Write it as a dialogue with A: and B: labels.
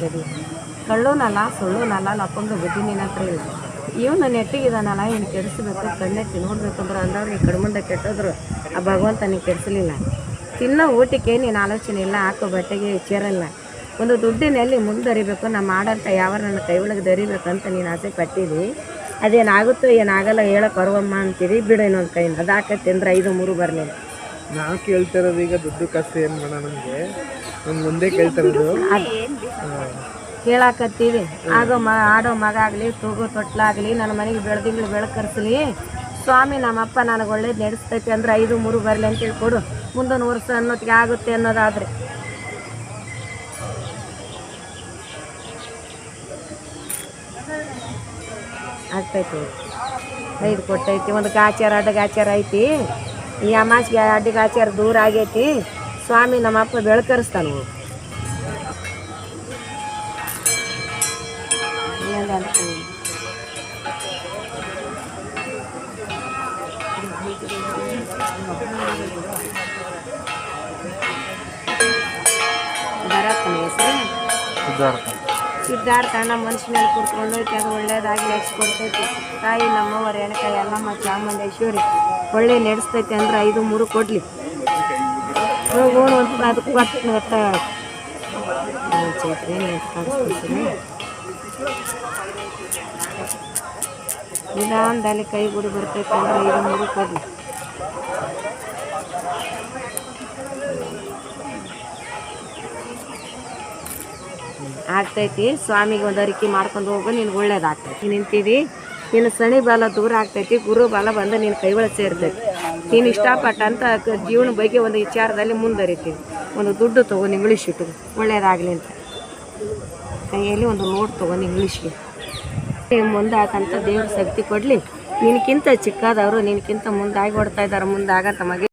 A: ಕದಿ ಕಳ್ಳೋನಲ್ಲ, ಸುಳ್ಳುನಲ್ಲ ಲಪ್ಪಂಗ ಬುದ್ಧಿ ನಿನ್ನ ಹತ್ರ ಇಲ್ಲ ಇವನು ನೆಟ್ಟಿಗಿದಾನಲ್ಲ ಇವ್ನು ಕೆಡಿಸ್ಬೇಕು ಕಣ್ಣೆತ್ತಿ ನೋಡ್ಬೇಕಂದ್ರೆ ಅಂದವ್ರು, ಈ ಕಡ್ಮಂದ ಕೆಟ್ಟೋದ್ರು, ಆ ಭಗವಂತ ನೀನು ಕೆಡಿಸಲಿಲ್ಲ. ತಿನ್ನೋ ಊಟಕ್ಕೆ ನೀನು ಆಲೋಚನೆ ಇಲ್ಲ, ಹಾಕೋ ಬಟ್ಟೆಗೆ ಚೇರಲ್ಲ ಒಂದು ದುಡ್ಡಿನಲ್ಲಿ ಮುಂದರಿಬೇಕು ನಾ ಮಾಡೋಂಥ ಯಾವ ನನ್ನ ಕೈ ಒಳಗೆ ದರಿಬೇಕಂತ ನೀನು ಆಸೆ ಪಟ್ಟಿದ್ದಿ ಅದೇನಾಗುತ್ತೋ ಏನಾಗಲ್ಲ ಹೇಳಕ್ಕೆ ಬರುವಮ್ಮ ಅಂತೀರಿ, ಬಿಡು ಇನ್ನೊಂದು ಕೈಯಿಂದ. ಅದಾಕತ್ತೆ ಅಂದ್ರೆ ಐದು, ಮೂರು ಬರಲಿ.
B: ನಾವು ಕೇಳ್ತಾ ಇರೋದು ಈಗ ದುಡ್ಡು ಕಷ್ಟ ಏನು ಮಾಡೋಣ ನಮಗೆ. ನಮ್ಗೆ ಮುಂದೆ ಕೇಳ್ತಾ ಇರೋದು
A: ಕೇಳಾಕತ್ತೀವಿ. ಆಗೋ ಮ ಆಡೋ ಮಗ ಆಗಲಿ ತೂಗು ತೊಟ್ಲಾಗಲಿ ನನ್ನ ಮನೆಗೆ ಬೆಳೆದಿಂಗಳು ಬೆಳಕರ್ಸಲಿ ಸ್ವಾಮಿ ನಮ್ಮಪ್ಪ ನನಗೆ ಒಳ್ಳೇದು ನಡೆಸ್ತೈತಿ ಅಂದ್ರೆ ಐದು ಮೂರು ಬರಲಿ ಅಂತ ಕೊಡು ಮುಂದೊಂದು ವರ್ಷ ಅನ್ನೋತ್ತಿಗೆ ಆಗುತ್ತೆ ಅನ್ನೋದಾದ್ರೆ. ಆಗ್ತೈತಿ. ಐದು ಕೊಟ್ಟೈತಿ. ಒಂದು ಗಾಚಾರ ಅಡ್ಡ ಗಾಚಾರ ಐತಿ. ಈ ಅಮಾಸಿಗೆ ಅಡ್ಡ ಗಾಚಾರ ದೂರ ಆಗೈತಿ? ಸ್ವಾಮಿ ನಮ್ಮಪ್ಪ ಬೆಳಕರಿಸ್ತಾನೆ ಇನ್ನೊಂದು ಅನ್ಕೊಳ್ಳಿ. ಭರತನ ಹೆಸರು?
B: ಸಿದ್ಧಾರ್ಥ
A: ನಮ್ಮ ಮನುಷ್ಯನಲ್ಲಿ ಹೋಯ್ತು ಅದು ಒಳ್ಳೇದಾಗಿ ನಡೆಸ್ಕೊಡ್ತೈತಿ ತಾಯಿ, ನಮ್ಮವ್ರ ಎಲ್ಲ ಮತ್ತು ಚಾಮುಂಡೇಶ್ವರಿ ಒಳ್ಳೆ ನಡೆಸ್ತೈತಿ ಅಂದ್ರೆ ಐದು, ಮೂರು ಕೊಡಲಿ. ಹೋಗೋಣ ಅಂತ ಅದು ಕೊಟ್ಟು ಗೊತ್ತ ಚೈತ್ರಿ ಕಾಣಿಸ್ತೀನಿ ನಿಧಾನದಲ್ಲಿ ಕೈ ಗುಡಿ ಬರ್ತೈತೆ ಅಂದ್ರೆ ಐದು, ಮೂರು ಕೊಡ್ಲಿ. ಆಗ್ತೈತಿ. ಸ್ವಾಮಿಗೆ ಒಂದು ಅರಿಕೆ ಮಾಡ್ಕೊಂಡು ಹೋಗು ನಿನ್ಗೆ ಒಳ್ಳೇದಾಗ್ತೈತಿ. ನಿಂತೀವಿ ನಿನ್ನ ಸಣಿ ಬಾಲ ದೂರ ಆಗ್ತೈತಿ, ಗುರು ಬಾಲ ಬಂದು ನಿನ್ನ ಒಳಗೆ ಸೇರ್ತೈತಿ. ನೀನು ಇಷ್ಟಪಟ್ಟಂತ ಜೀವನ ಬಗ್ಗೆ ಒಂದು ವಿಚಾರದಲ್ಲಿ ಮುಂದರಿತೀವಿ. ಒಂದು ದುಡ್ಡು ತೊಗೊಂಡು ಇಂಗ್ಲೀಷ್ ಇಟ್ಟು ಒಳ್ಳೇದಾಗಲಿ ಅಂತ. ಕೈಯಲ್ಲಿ ಒಂದು ನೋಟ್ ತೊಗೊಂಡು ಇಂಗ್ಲೀಷ್ಗೆ. ಮುಂದೆ ಹಾಕಂತ ದೇವ್ರ ಶಕ್ತಿ ಕೊಡಲಿ. ನಿನಕ್ಕಿಂತ ಚಿಕ್ಕದವರು ನಿನಕ್ಕಿಂತ ಮುಂದಾಗಿ ಓಡ್ತಾ ಇದ್ದಾರೆ ಮುಂದಾಗ ಮಗೆ